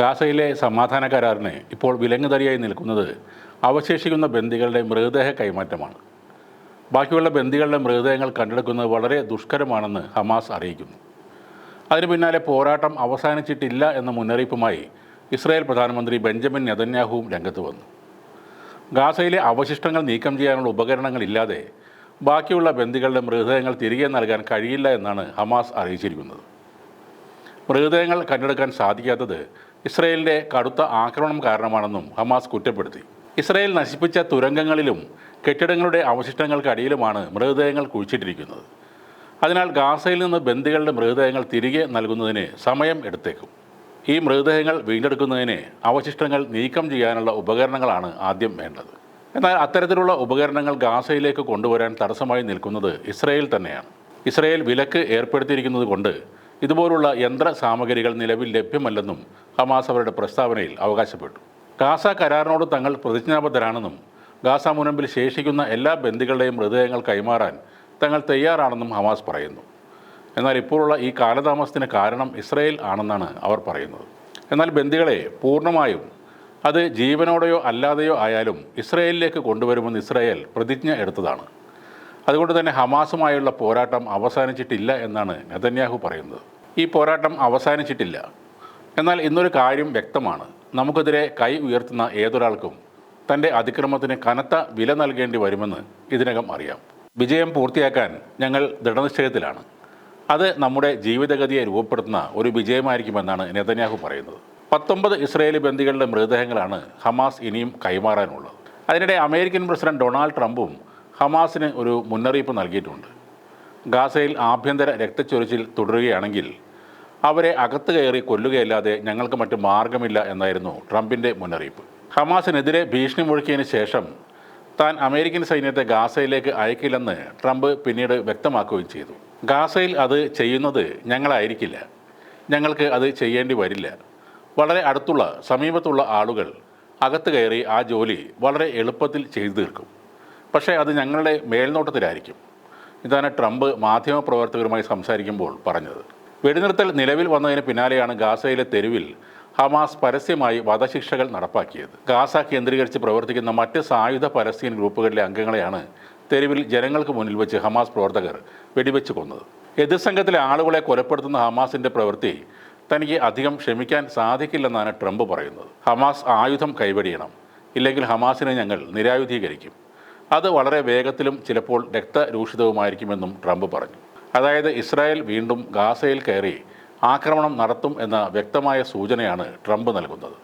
ഗാസയിലെ സമാധാന കരാറിന് ഇപ്പോൾ വിലങ്ങുതടിയായി നിൽക്കുന്നത് അവശേഷിക്കുന്ന ബന്ദികളുടെ മൃതദേഹ കൈമാറ്റമാണ്. ബാക്കിയുള്ള ബന്ദികളുടെ മൃതദേഹങ്ങൾ കണ്ടെടുക്കുന്നത് വളരെ ദുഷ്കരമാണെന്ന് ഹമാസ് അറിയിക്കുന്നു. അതിനു പിന്നാലെ പോരാട്ടം അവസാനിച്ചിട്ടില്ല എന്ന മുന്നറിയിപ്പുമായി ഇസ്രായേൽ പ്രധാനമന്ത്രി ബെഞ്ചമിൻ നെതന്യാഹുവും രംഗത്ത് വന്നു. ഗാസയിലെ അവശിഷ്ടങ്ങൾ നീക്കം ചെയ്യാനുള്ള ഉപകരണങ്ങളില്ലാതെ ബാക്കിയുള്ള ബന്ദികളുടെ മൃതദേഹങ്ങൾ തിരികെ നൽകാൻ കഴിയില്ല എന്നാണ് ഹമാസ് അറിയിച്ചിരിക്കുന്നത്. മൃതദേഹങ്ങൾ കണ്ടെടുക്കാൻ സാധിക്കാത്തത് ഇസ്രയേലിന്റെ കടുത്ത ആക്രമണം കാരണമാണെന്നും ഹമാസ് കുറ്റപ്പെടുത്തി. ഇസ്രയേൽ നശിപ്പിച്ച തുരങ്കങ്ങളിലും കെട്ടിടങ്ങളുടെ അവശിഷ്ടങ്ങൾക്കടിയിലുമാണ് മൃതദേഹങ്ങൾ കുഴിച്ചിട്ടിരിക്കുന്നത്. അതിനാൽ ഗാസയിൽ നിന്ന് ബന്ദികളുടെ മൃതദേഹങ്ങൾ തിരികെ നൽകുന്നതിന് സമയം എടുത്തേക്കും. ഈ മൃതദേഹങ്ങൾ വീണ്ടെടുക്കുന്നതിന് അവശിഷ്ടങ്ങൾ നീക്കം ചെയ്യാനുള്ള ഉപകരണങ്ങളാണ് ആദ്യം വേണ്ടത്. എന്നാൽ അത്തരത്തിലുള്ള ഉപകരണങ്ങൾ ഗാസയിലേക്ക് കൊണ്ടുവരാൻ തടസ്സമായി നിൽക്കുന്നത് ഇസ്രയേൽ തന്നെയാണ്. ഇസ്രയേൽ വിലക്ക് ഏർപ്പെടുത്തിയിരിക്കുന്നത് കൊണ്ട് ഇതുപോലുള്ള യന്ത്ര സാമഗ്രികൾ നിലവിൽ ലഭ്യമല്ലെന്നും ഹമാസ് അവരുടെ പ്രസ്താവനയിൽ അവകാശപ്പെട്ടു. ഗാസ കരാറിനോട് തങ്ങൾ പ്രതിജ്ഞാബദ്ധരാണെന്നും ഗാസ മുനമ്പിൽ ശേഷിക്കുന്ന എല്ലാ ബന്ദികളുടെയും മൃതദേഹങ്ങൾ കൈമാറാൻ തങ്ങൾ തയ്യാറാണെന്നും ഹമാസ് പറയുന്നു. എന്നാൽ ഇപ്പോഴുള്ള ഈ കാലതാമസത്തിന് കാരണം ഇസ്രയേൽ ആണെന്നാണ് അവർ പറയുന്നത്. എന്നാൽ ബന്ദികളെ പൂർണമായും അത് ജീവനോടെയോ അല്ലാതെയോ ആയാലും ഇസ്രയേലിലേക്ക് കൊണ്ടുവരുമെന്ന് ഇസ്രയേൽ പ്രതിജ്ഞ എടുത്തതാണ്. അതുകൊണ്ട് തന്നെ ഹമാസുമായുള്ള പോരാട്ടം അവസാനിച്ചിട്ടില്ല എന്നാണ് നെതന്യാഹു പറയുന്നത്. ഈ പോരാട്ടം അവസാനിച്ചിട്ടില്ല. എന്നാൽ ഇന്നൊരു കാര്യം വ്യക്തമാണ്. നമുക്കെതിരെ കൈ ഉയർത്തുന്ന ഏതൊരാൾക്കും തന്റെ അതിക്രമത്തിന് കനത്ത വില നൽകേണ്ടി വരുമെന്ന് ഇതിനകം അറിയാം. വിജയം പൂർത്തിയാക്കാൻ ഞങ്ങൾ ദൃഢനിശ്ചയത്തിലാണ്. അത് നമ്മുടെ ജീവിതഗതിയെ രൂപപ്പെടുത്തുന്ന ഒരു വിജയമായിരിക്കുമെന്നാണ് നെതന്യാഹു പറയുന്നത്. പത്തൊമ്പത് ഇസ്രയേലി ബന്ദികളുടെ മൃതദേഹങ്ങളാണ് ഹമാസ് ഇനിയും കൈമാറാനുള്ളത്. അതിനിടെ അമേരിക്കൻ പ്രസിഡന്റ് ഡൊണാൾഡ് ട്രംപും ഹമാസിന് ഒരു മുന്നറിയിപ്പ് നൽകിയിട്ടുണ്ട്. ഗാസയിൽ ആഭ്യന്തര രക്തച്ചൊരിച്ചിൽ തുടരുകയാണെങ്കിൽ അവരെ അകത്ത് കയറി കൊല്ലുകയല്ലാതെ ഞങ്ങൾക്ക് മറ്റു മാർഗമില്ല എന്നായിരുന്നു ട്രംപിന്റെ മുന്നറിയിപ്പ്. ഹമാസിനെതിരെ ഭീഷണി മുഴക്കിയതിന് ശേഷം താൻ അമേരിക്കൻ സൈന്യത്തെ ഗാസയിലേക്ക് അയക്കില്ലെന്ന് ട്രംപ് പിന്നീട് വ്യക്തമാക്കുകയും ചെയ്തു. ഗാസയിൽ അത് ചെയ്യുന്നത് ഞങ്ങളായിരിക്കില്ല. ഞങ്ങൾക്ക് അത് ചെയ്യേണ്ടി വരില്ല. വളരെ അടുത്തുള്ള സമീപത്തുള്ള ആളുകൾ അകത്ത് കയറി ആ ജോലി വളരെ എളുപ്പത്തിൽ ചെയ്തു തീർക്കും. പക്ഷേ അത് ഞങ്ങളുടെ മേൽനോട്ടത്തിലായിരിക്കും. ഇതാണ് ട്രംപ് മാധ്യമപ്രവർത്തകരുമായി സംസാരിക്കുമ്പോൾ പറഞ്ഞത്. വെടിനിർത്തൽ നിലവിൽ വന്നതിന് പിന്നാലെയാണ് ഗാസയിലെ തെരുവിൽ ഹമാസ് പരസ്യമായി വധശിക്ഷകൾ നടപ്പാക്കിയത്. ഗാസ കേന്ദ്രീകരിച്ച് പ്രവർത്തിക്കുന്ന മറ്റ് സായുധ പലസ്തീൻ ഗ്രൂപ്പുകളിലെ അംഗങ്ങളെയാണ് തെരുവിൽ ജനങ്ങൾക്ക് മുന്നിൽ വെച്ച് ഹമാസ് പ്രവർത്തകർ വെടിവെച്ച് കൊന്നത്. എതിർ സംഘത്തിലെ ആളുകളെ കൊലപ്പെടുത്തുന്ന ഹമാസിന്റെ പ്രവൃത്തി തനിക്ക് അധികം ക്ഷമിക്കാൻ സാധിക്കില്ലെന്നാണ് ട്രംപ് പറയുന്നത്. ഹമാസ് ആയുധം കൈവടിയണം. ഇല്ലെങ്കിൽ ഹമാസിനെ ഞങ്ങൾ നിരായുധീകരിക്കും. അത് വളരെ വേഗത്തിലും ചിലപ്പോൾ രക്തരൂഷിതവുമായിരിക്കുമെന്നും ട്രംപ് പറഞ്ഞു. അതായത് ഇസ്രായേൽ വീണ്ടും ഗാസയിൽ കയറി ആക്രമണം നടത്തും എന്ന വ്യക്തമായ സൂചനയാണ് ട്രംപ് നൽകുന്നത്.